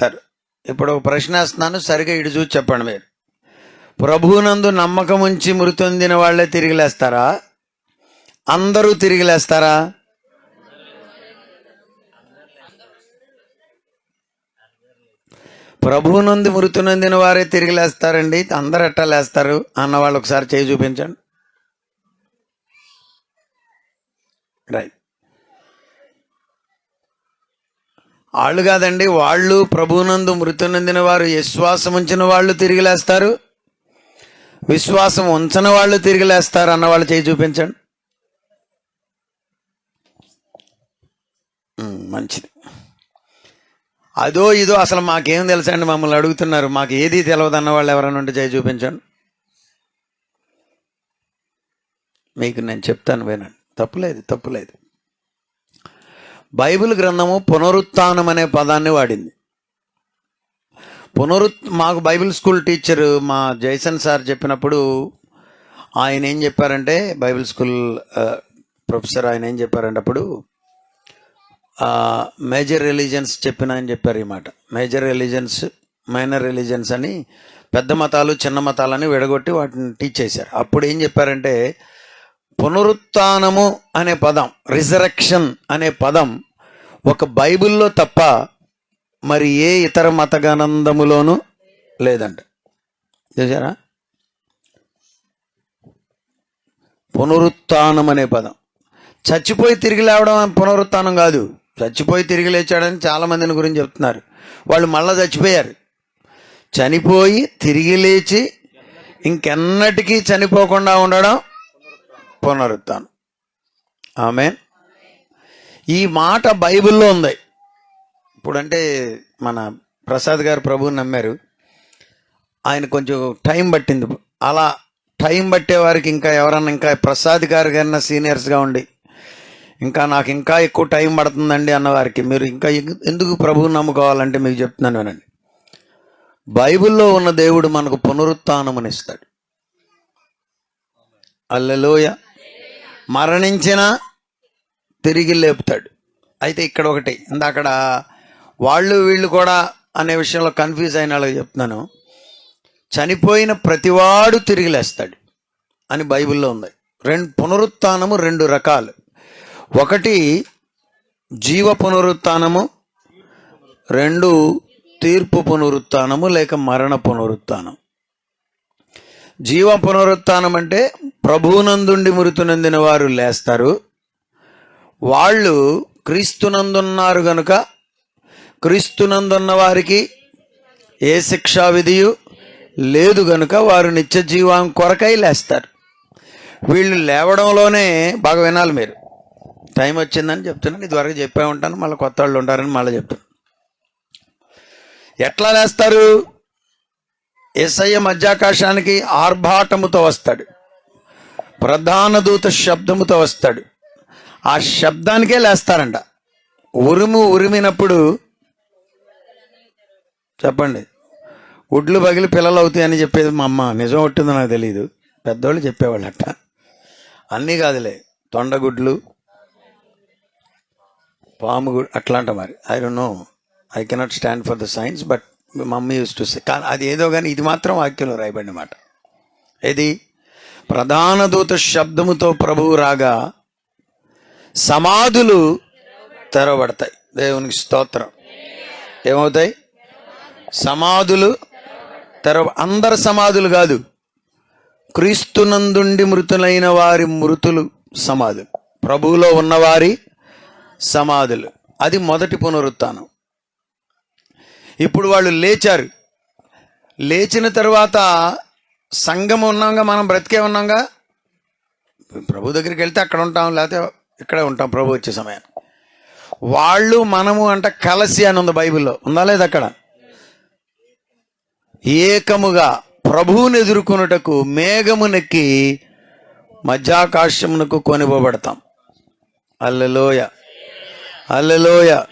సరే. ఇప్పుడు ఒక ప్రశ్న వేస్తున్నాను సరిగా ఇటు చూసి చెప్పండి మీరు. ప్రభువునందు నమ్మకం ఉంచి మృతొందిన వాళ్ళే తిరిగి లేస్తారా? అందరూ తిరిగి లేస్తారా? ప్రభువునందు మృతునందిన వారే తిరిగి లేస్తారండి అందరు ఎట్టా లేస్తారు అన్న వాళ్ళు ఒకసారి చేయి చూపించండి. రైట్ వాళ్ళు కాదండి వాళ్ళు ప్రభునందు మృతునందిన వారు విశ్వాసం ఉంచిన వాళ్ళు తిరిగి లేస్తారు. విశ్వాసం ఉంచని వాళ్ళు తిరిగి లేస్తారు అన్న వాళ్ళు చేయి చూపించండి. మంచిది. అదో ఇదో అసలు మాకేం తెలుసండి మమ్మల్ని అడుగుతున్నారు. మాకు ఏది తెలియదు అన్న వాళ్ళు ఎవరైనా ఉంటే చేయి చూపించండి. మీకు నేను చెప్తాను వినండి. తప్పులేదు తప్పులేదు బైబిల్ గ్రంథము పునరుత్నం అనే పదాన్ని వాడింది. పునరుత్ మాకు బైబిల్ స్కూల్ టీచర్ మా జైసన్ సార్ చెప్పినప్పుడు ఆయన ఏం చెప్పారంటే బైబిల్ స్కూల్ ప్రొఫెసర్ ఆయన ఏం చెప్పారంటే అప్పుడు మేజర్ రిలీజన్స్ చెప్పిన అని చెప్పారు ఈ మాట. మేజర్ రిలీజన్స్ మైనర్ రిలీజన్స్ అని పెద్ద మతాలు చిన్న మతాలని విడగొట్టి వాటిని టీచ్ చేశారు. అప్పుడు ఏం చెప్పారంటే పునరుత్నము అనే పదం రిజరక్షన్ అనే పదం ఒక బైబిల్లో తప్ప మరి ఏ ఇతర మత గ్రంథములోనూ లేదంట. చూసారా పునరుత్నం అనే పదం. చచ్చిపోయి తిరిగి లేవడం పునరుత్నం కాదు. చచ్చిపోయి తిరిగి లేచాడని చాలా మందిని గురించి చెప్తున్నారు. వాళ్ళు మళ్ళా చచ్చిపోయారు. చనిపోయి తిరిగి లేచి ఇంకెన్నటికీ చనిపోకుండా ఉండడం పునరుత్నం ఆమె ఈ మాట బైబిల్లో ఉంది. ఇప్పుడంటే మన ప్రసాద్ గారు ప్రభువుని నమ్మారు. ఆయన కొంచెం టైం పట్టింది. అలా టైం పట్టే వారికి ఇంకా ఎవరన్నా ఇంకా ప్రసాద్ గారు కన్నా సీనియర్స్గా ఉండి ఇంకా నాకు ఇంకా ఎక్కువ టైం పడుతుందండి అన్నవారికి మీరు ఇంకా ఎందుకు ప్రభువుని నమ్ముకోవాలంటే మీకు చెప్తున్నాను వినండి. బైబిల్లో ఉన్న దేవుడు మనకు పునరుత్నముని ఇస్తాడు. అల్లెలోయ. మరణించిన తిరిగి లేపుతాడు. అయితే ఇక్కడ ఒకటి ఇందాకడ వాళ్ళు వీళ్ళు కూడా అనే విషయంలో కన్ఫ్యూజ్ అయిన వాళ్ళకి చెప్తున్నాను. చనిపోయిన ప్రతివాడు తిరిగి లేస్తాడు అని బైబిల్లో ఉంది. రెండు పునరుత్నము రెండు రకాలు. ఒకటి జీవ పునరుత్నము రెండు తీర్పు పునరుత్నము లేక మరణ పునరుత్నం జీవ పునరుత్నం అంటే ప్రభువునందుండి మృతునందిన వారు లేస్తారు. వాళ్ళు క్రీస్తునందున్నారు గనుక క్రీస్తునందున్న వారికి ఏ శిక్షా విధియు లేదు గనుక వారు నిత్య జీవం కొరకై లేస్తారు. వీళ్ళు లేవడంలోనే బాగా వినాలి మీరు. టైం వచ్చిందని చెప్తున్నాను ఇదివరకు చెప్పే ఉంటాను మళ్ళీ కొత్త వాళ్ళు ఉంటారని మళ్ళీ చెప్తాను ఎట్లా లేస్తారు? ఎస్ఐ మధ్యాకాశానికి ఆర్భాటముతో వస్తాడు. ప్రధాన దూత శబ్దముతో వస్తాడు. ఆ శబ్దానికే లేస్తారంట. ఉరుము ఉరిమినప్పుడు చెప్పండి. ఒడ్లు పగిలి పిల్లలు అవుతాయని చెప్పేది మా అమ్మ. నిజం ఒట్టిందో నాకు తెలియదు పెద్దోళ్ళు చెప్పేవాళ్ళు అట్ట అన్నీ కాదులే. తొండగుడ్లు పాము గుడ్ అట్లాంట మరి. I don't know I cannot stand for the science but mummy uses to say కానీ అది ఏదో కానీ ఇది మాత్రం వాక్యంలో రాయబడిన మాట ఏది? ప్రధాన దూత శబ్దముతో ప్రభువు రాగా సమాధులు తెరవబడతాయి. దేవునికి స్తోత్రం. ఏమవుతాయి? సమాధులు తెరవ అందరు సమాధులు కాదు. క్రీస్తునందుండి మృతులైన వారి మృతులు సమాధులు. ప్రభువులో ఉన్నవారి సమాధులు. అది మొదటి పునరుత్నం ఇప్పుడు వాళ్ళు లేచారు. లేచిన తర్వాత సంఘం ఉన్నాగా మనం బ్రతికే ఉన్నాగా? ప్రభు దగ్గరికి వెళ్తే అక్కడ ఉంటాం లేకపోతే ఇక్కడే ఉంటాం ప్రభు వచ్చే సమయం. వాళ్ళు మనము అంట కలసి అని ఉంది బైబిల్లో. ఉందా లేదు అక్కడ? ఏకముగా ప్రభువుని ఎదుర్కొనుటకు మేఘమునెక్కి మధ్యాకాశమునకు కొనిపోబడతాం అల్లెలోయ. అల్లెలోయ.